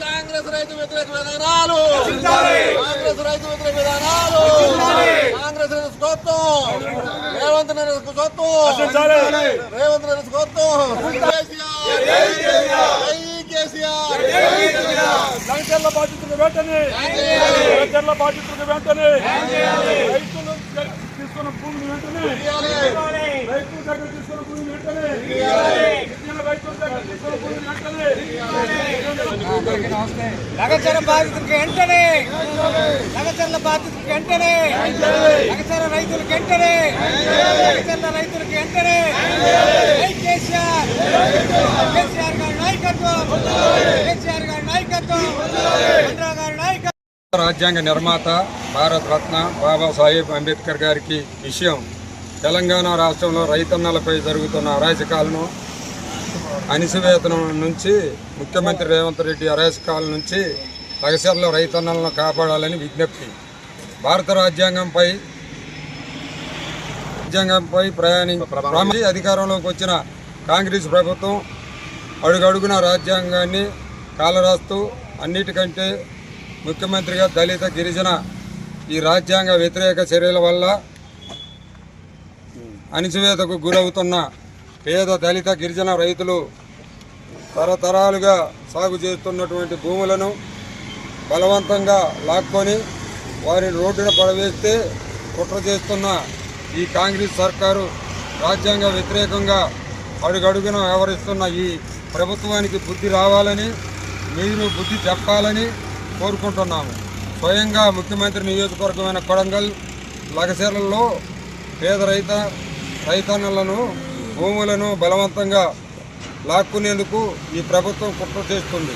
కాంగ్రెస్ రైతు వ్యతిరేక విధానాలు. కాంగ్రెస్ రైతు వ్యతిరేక విధానాలు కాంగ్రెస్ రేవంత్ రెడ్డి స్వత్వం రేవంత్ రెడ్డి స్వత్వం లంకెళ్ళ వెంటనే. రైతుల బాధితులకు వెంటనే. రైతులు తీసుకున్న భూమిని వెంటనే. రైతుల దగ్గర తీసుకున్న భూమిని వెంటనే. గిరిజన రైతుల దగ్గర తీసుకున్న భూమిని వెంటనే. లగచర బాధితులకు వెంటనే. లగచర్ల బాధితులకు వెంటనే. లగచర రైతులకు వెంటనే. లగచర్ల రైతులకు వెంటనే. కేసీఆర్. కేసీఆర్ గారి నాయకత్వం. రాజ్యాంగ నిర్మాత భారత రత్న బాబాసాహెబ్ అంబేద్కర్ గారికి విషయం. తెలంగాణ రాష్ట్రంలో రైతన్నలపై జరుగుతున్న అరాజకాలను అణిసివేతనం నుంచి ముఖ్యమంత్రి రేవంత్ రెడ్డి అరాజకాల నుంచి లగసర్లో రైతన్నలను కాపాడాలని విజ్ఞప్తి. భారత రాజ్యాంగంపై రాజ్యాంగంపై ప్రయాణి అధికారంలోకి వచ్చిన కాంగ్రెస్ ప్రభుత్వం అడుగడుగున రాజ్యాంగాన్ని కాలరాస్తూ అన్నిటికంటే ముఖ్యమంత్రిగా దళిత గిరిజన ఈ రాజ్యాంగ వ్యతిరేక చర్యల వల్ల అణిచివేతకు గురవుతున్న పేద దళిత గిరిజన రైతులు తరతరాలుగా సాగు చేస్తున్నటువంటి భూములను బలవంతంగా లాక్కొని వారిని రోడ్డున పడవేస్తే కుట్ర చేస్తున్న ఈ కాంగ్రెస్ సర్కారు రాజ్యాంగ వ్యతిరేకంగా అడుగడుగున వ్యవహరిస్తున్న ఈ ప్రభుత్వానికి బుద్ధి రావాలని మీరు బుద్ధి చెప్పాలని కోరుకుంటున్నాము. స్వయంగా ముఖ్యమంత్రి నియోజకవర్గమైన కొడంగల్ లగసెరల్లో పేద రైత రైతన్నలను భూములను బలవంతంగా లాక్కునేందుకు ఈ ప్రభుత్వం కుట్ర చేస్తుంది.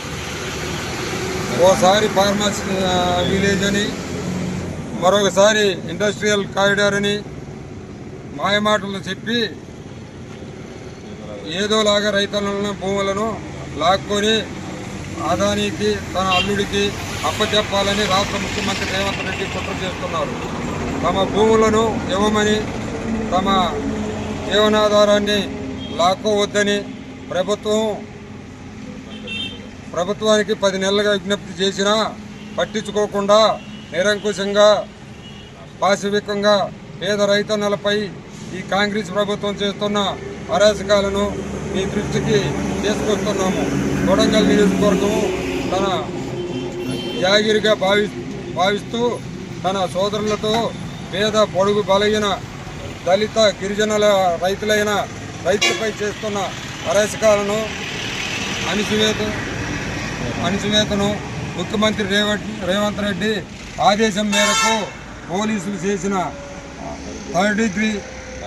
ఓసారి ఫార్మసీ విలేజ్ అని మరొకసారి ఇండస్ట్రియల్ కారిడార్ అని మాయమాటలు చెప్పి ఏదోలాగా రైతన్నలను భూములను లాక్కొని అదానీకి తన అల్లుడికి అప్పచెప్పాలని రాష్ట్ర ముఖ్యమంత్రి రేవంత్ రెడ్డి కుట్ర చేస్తున్నారు. తమ భూములను ఇవ్వమని తమ జీవనాధారాన్ని లాక్కోవద్దని ప్రభుత్వం ప్రభుత్వానికి పది నెలలుగా విజ్ఞప్తి చేసినా పట్టించుకోకుండా నిరంకుశంగా పాశవికంగా పేద రైతన్నలపై ఈ కాంగ్రెస్ ప్రభుత్వం చేస్తున్న అరాచకాలను మీ దృష్టికి తీసుకొస్తున్నాము. కొడంగల్ నియోజకవర్గం తన జాగిరిగా భావి భావిస్తూ తన సోదరులతో పేద పొడుగు బలైన దళిత గిరిజనుల రైతులైన రైతులపై చేస్తున్న అరాచకాలను అణిచివేత అణిచివేతను ముఖ్యమంత్రి రేవంత్ రేవంత్ రెడ్డి ఆదేశం మేరకు పోలీసులు చేసిన థర్డ్ డిగ్రీ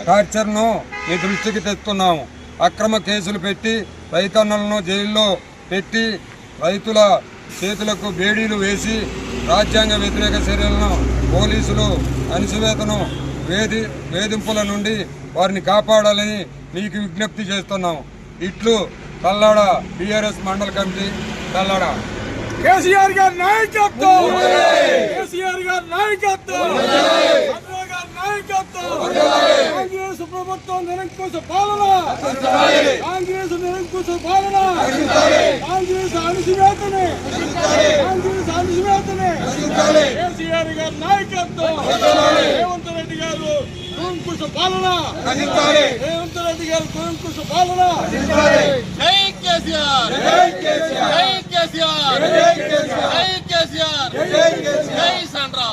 టార్చర్ను మీ దృష్టికి తెస్తున్నాము. అక్రమ కేసులు పెట్టి రైతన్నలను జైల్లో పెట్టి రైతుల చేతులకు బేడీలు వేసి రాజ్యాంగ వ్యతిరేక చర్యలను పోలీసులు అణిచివేతను వేధి వేధింపుల నుండి వారిని కాపాడాలని మీకు విజ్ఞప్తి చేస్తున్నాం. ఇట్లు తల్లాడ బీఆర్ఎస్ మండల కమిటీ తల్లాడ. కేసీఆర్ గారి నాయకత్వం! కేసీఆర్ గారి నాయకత్వం! నాయకత్వం! ప్రభుత్వం నిరంకుశ పాలన. కాంగ్రెస్ నిరంకుశ పాలన. కాంగ్రెస్ అణిచివేతనే. కాంగ్రెస్ అణిచివేతనే. కేసీఆర్ గారి నాయకత్వం. రేవంత్ రెడ్డి గారు నిరంకుశ పాలన. రేవంత్ రెడ్డి గారు నిరంకుశ పాలన. జై కేసీఆర్. జై కేసీఆర్. జై కేసీఆర్. జై సండ్రా